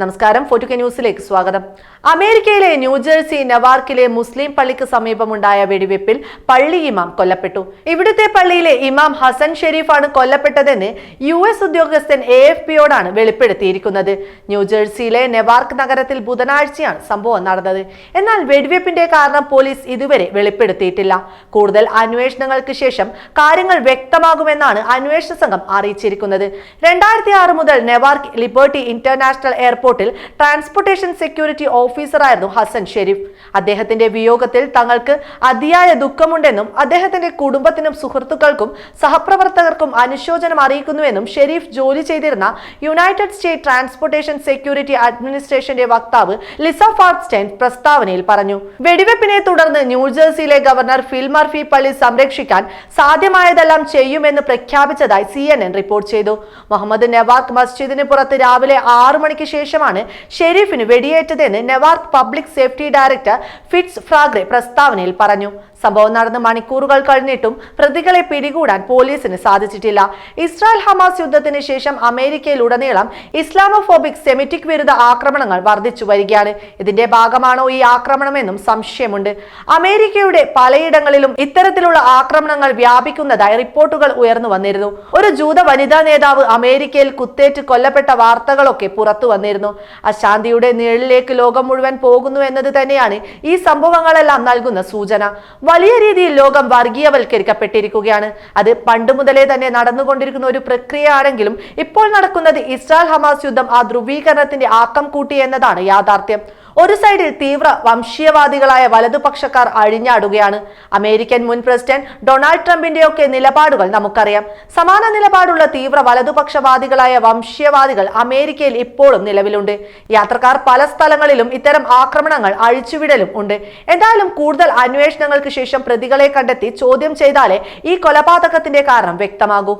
നമസ്കാരം ഫോർട്ടുക്കെ ന്യൂസിലേക്ക് സ്വാഗതം. അമേരിക്കയിലെ ന്യൂജേഴ്സി നവാർക്കിലെ മുസ്ലിം പള്ളിക്ക് സമീപമുണ്ടായ വെടിവെപ്പിൽ പള്ളി ഇമാം കൊല്ലപ്പെട്ടു. ഇവിടുത്തെ പള്ളിയിലെ ഇമാം ഹസൻ ഷെരീഫാണ് കൊല്ലപ്പെട്ടതെന്ന് യു എസ് ഉദ്യോഗസ്ഥൻ എ എഫ് പിയോടാണ് വെളിപ്പെടുത്തിയിരിക്കുന്നത്. ന്യൂജേഴ്സിയിലെ നെവാർക്ക് നഗരത്തിൽ ബുധനാഴ്ചയാണ് സംഭവം നടന്നത്. എന്നാൽ വെടിവെപ്പിന്റെ കാരണം പോലീസ് ഇതുവരെ വെളിപ്പെടുത്തിയിട്ടില്ല. കൂടുതൽ അന്വേഷണങ്ങൾക്ക് ശേഷം കാര്യങ്ങൾ വ്യക്തമാകുമെന്നാണ് അന്വേഷണ സംഘം അറിയിച്ചിരിക്കുന്നത്. രണ്ടായിരത്തി ആറ് മുതൽ നെവാർക്ക് ലിബർട്ടി ഇന്റർനാഷണൽ എയർപോർട്ടിൽ ട്രാൻസ്പോർട്ടേഷൻ സെക്യൂരിറ്റി ഓഫീസറായിരുന്നു ഹസൻ ഷെരീഫ്. അദ്ദേഹത്തിന്റെ വിയോഗത്തിൽ തങ്ങൾക്ക് അതിയായ ദുഃഖമുണ്ടെന്നും അദ്ദേഹത്തിന്റെ കുടുംബത്തിനും സുഹൃത്തുക്കൾക്കും സഹപ്രവർത്തകർക്കും അനുശോചനം അറിയിക്കുന്നുവെന്നും ഷെരീഫ് ജോലി ചെയ്തിരുന്ന യുണൈറ്റഡ് സ്റ്റേറ്റ് ട്രാൻസ്പോർട്ടേഷൻ സെക്യൂരിറ്റി അഡ്മിനിസ്ട്രേഷന്റെ വക്താവ് ലിസ ഫാർസ്റ്റൈൻ പ്രസ്താവനയിൽ പറഞ്ഞു. വെടിവെപ്പിനെ തുടർന്ന് ന്യൂജേഴ്സിയിലെ ഗവർണർ ഫിൽ മർഫി പള്ളി സംരക്ഷിക്കാൻ സാധ്യമായതെല്ലാം ചെയ്യുമെന്ന് പ്രഖ്യാപിച്ചതായി സി റിപ്പോർട്ട് ചെയ്തു. മുഹമ്മദ് നവാക് മസ്ജിദിന് പുറത്ത് രാവിലെ ആറു മണിക്ക് ശേഷമാണ് ഷെരീഫിന് വെടിയേറ്റതെന്ന് Newark public safety director Fritz Frage പ്രസ്താവനയിൽ പറഞ്ഞു. സംഭവം നടന്ന് മണിക്കൂറുകൾ കഴിഞ്ഞിട്ടും പ്രതികളെ പിടികൂടാൻ പോലീസിന് സാധിച്ചിട്ടില്ല. ഇസ്രായേൽ ഹമാസ് യുദ്ധത്തിന് ശേഷം അമേരിക്കയിലുടനീളം ഇസ്ലാമോഫോബിക് സെമിറ്റിക് വിരുദ്ധ ആക്രമണങ്ങൾ വർദ്ധിച്ചു വരികയാണ്. ഇതിന്റെ ഭാഗമാണോ ഈ ആക്രമണമെന്നും സംശയമുണ്ട്. അമേരിക്കയുടെ പലയിടങ്ങളിലും ഇത്തരത്തിലുള്ള ആക്രമണങ്ങൾ വ്യാപിക്കുന്നതായി റിപ്പോർട്ടുകൾ ഉയർന്നു വന്നിരുന്നു. ഒരു ജൂത വനിതാ നേതാവ് അമേരിക്കയിൽ കുത്തേറ്റ് കൊല്ലപ്പെട്ട വാർത്തകളൊക്കെ പുറത്തു വന്നിരുന്നു. അശാന്തിയുടെ നിഴലിലേക്ക് ലോകം മുഴുവൻ പോകുന്നു എന്നത് തന്നെയാണ് ഈ സംഭവങ്ങളെല്ലാം നൽകുന്ന സൂചന. വലിയ രീതിയിൽ ലോകം വർഗീയവൽക്കരിക്കപ്പെട്ടിരിക്കുകയാണ്. അത് പണ്ട് മുതലേ തന്നെ നടന്നുകൊണ്ടിരിക്കുന്ന ഒരു പ്രക്രിയ ആണെങ്കിലും ഇപ്പോൾ നടക്കുന്നത് ഇസ്രായേൽ ഹമാസ് യുദ്ധം ആ ധ്രുവീകരണത്തിന്റെ ആക്കം കൂട്ടി എന്നതാണ് യാഥാർത്ഥ്യം. ഒരു സൈഡിൽ തീവ്ര വംശീയവാദികളായ വലതുപക്ഷക്കാർ അഴിഞ്ഞാടുകയാണ്. അമേരിക്കൻ മുൻ പ്രസിഡന്റ് ഡൊണാൾഡ് ട്രംപിന്റെയൊക്കെ നിലപാടുകൾ നമുക്കറിയാം. സമാന നിലപാടുള്ള തീവ്ര വലതുപക്ഷവാദികളായ വംശീയവാദികൾ അമേരിക്കയിൽ ഇപ്പോഴും നിലവിലുണ്ട്. യാത്രക്കാർ പല സ്ഥലങ്ങളിലും ഇത്തരം ആക്രമണങ്ങൾ അഴിച്ചുവിടലും ഉണ്ട്. എന്തായാലും കൂടുതൽ അന്വേഷണങ്ങൾക്ക് ശേഷം പ്രതികളെ കണ്ടെത്തി ചോദ്യം ചെയ്താലേ ഈ കൊലപാതകത്തിന്റെ കാരണം വ്യക്തമാകൂ.